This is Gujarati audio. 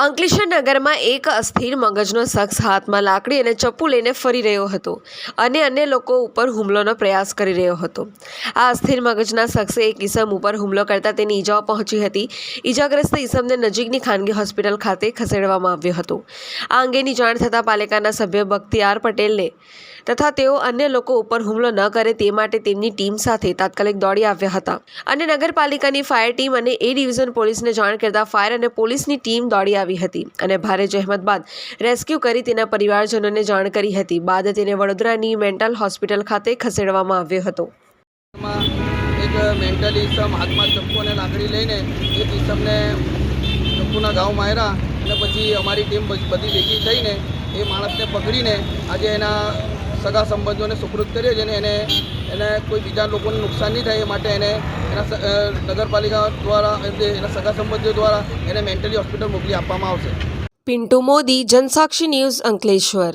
અંકલેશ્વર નગરમાં એક અસ્થિર મગજનો શખ્સ હાથમાં લાકડી અને ચપ્પુ લઈને ફરી રહ્યો હતો અને અન્ય લોકો ઉપર હુમલોનો પ્રયાસ કરી રહ્યો હતો. આ અસ્થિર મગજના શખ્સે એક ઈસમ ઉપર હુમલો કરતાં તેની ઈજાઓ પહોંચી હતી. ઈજાગ્રસ્ત ઈસમને નજીકની ખાનગી હોસ્પિટલ ખાતે ખસેડવામાં આવ્યો હતો. આ અંગેની જાણ થતાં પાલિકાના સભ્ય બખ્તિયાર પટેલને તથા તેઓ અન્ય લોકો ઉપર હુમલો ન કરે તે માટે તેમની ટીમ સાથે તાત્કાલિક દોડી આવ્યા હતા. અને નગરપાલિકાની ફાયર ટીમ અને એ ડિવિઝન પોલીસને જાણ કરતા ફાયર અને પોલીસની ટીમ દોડી આવી હતી અને ભારે જહેમત બાદ રેસ્ક્યુ કરી તેના પરિવારજનોને જાણ કરી હતી. બાદ તેને વડોદરાની મેન્ટલ હોસ્પિટલ ખાતે ખસેડવામાં આવ્યો હતો. એક મેન્ટલી ઈસમ, હાથમાં ચપ્પુ અને લાકડી લઈને એક ઈસમને ચપ્પુના ઘાવ માર્યા અને પછી અમારી ટીમ બધી ભેગી થઈને એ માણસને પકડીને આજે એના સગા સંબંધોને સુપૃત કરીએ છે અને એને એને કોઈ બીજા લોકોને નુકસાન નહીં થાય એ માટે એને એના નગરપાલિકા દ્વારા એના સગા સંબંધીઓ દ્વારા એને મેન્ટલી હોસ્પિટલ મોકલી આપવામાં આવશે. પિન્ટુ મોદી, જનસાક્ષી ન્યૂઝ અંકલેશ્વર.